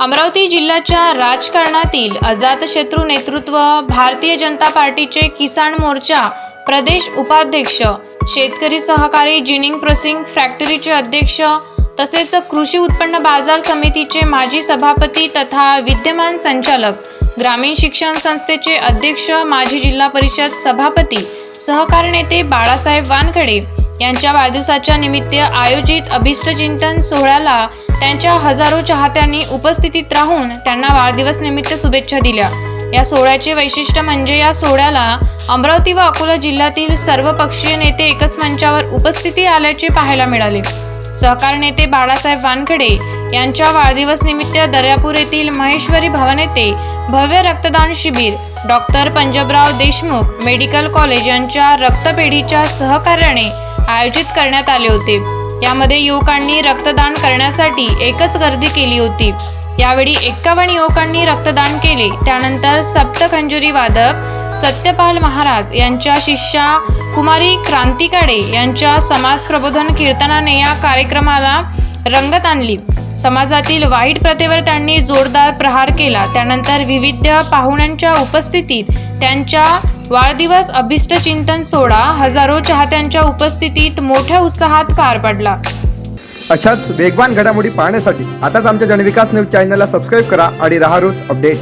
अमरावती जिल्ह्याच्या राजकारणातील अजातशत्रू नेतृत्व भारतीय जनता पार्टीचे किसान मोर्चा प्रदेश उपाध्यक्ष शेतकरी सहकारी जिनिंग प्रोसिंग फॅक्टरीचे अध्यक्ष तसेच कृषी उत्पन्न बाजार समितीचे माजी सभापती तथा विद्यमान संचालक ग्रामीण शिक्षण संस्थेचे अध्यक्ष माजी जिल्हा परिषद सभापती सहकार नेते बाळासाहेब वानखडे यांच्या वाढदिवसाच्या निमित्त आयोजित अभिष्टचिंतन सोहळ्याला त्यांच्या हजारो चाहत्यांनी उपस्थितीत राहून त्यांना वाढदिवस निमित्त शुभेच्छा दिल्या. या सोहळ्याचे वैशिष्ट्य म्हणजे या सोहळ्याला अमरावती व अकोला जिल्ह्यातील सर्व पक्षीय नेते एकच मंचावर उपस्थिती आल्याचे पाहायला मिळाले. सहकार नेते बाळासाहेब वानखडे यांच्या वाढदिवस निमित्त दर्यापूर येथील महेश्वरी भवन येथे भव्य रक्तदान शिबिर doctor Panjabrao Deshmukh medical college यांच्या रक्तपेढीच्या सहकार्याने आयोजित करण्यात आले होते. यामध्ये युवकांनी रक्तदान करण्यासाठी एकच गर्दी केली होती. यावेळी एक्कावन्न युवकांनी रक्तदान केले. त्यानंतर सप्तखंजुरी वादक सत्यपाल महाराज यांच्या शिष्या कुमारी क्रांतिकाडे यांच्या समाज प्रबोधन कीर्तनाने या कार्यक्रमाला रंगत आणली. समाजातील वाईट प्रथेवर त्यांनी जोरदार प्रहार केला. त्यानंतर विविध पाहुण्यांच्या उपस्थितीत त्यांच्या वाढदिवस अभिष्टचिंतन सोहळा हजारो चाहत्यांच्या उपस्थितीत मोठ्या उत्साहात पार पडला. अशाच वेगवान घडामोडी पाहण्यासाठी आताच आमच्या जनविकास न्यूज चॅनलला सबस्क्राईब करा आणि राहा रोज अपडेट.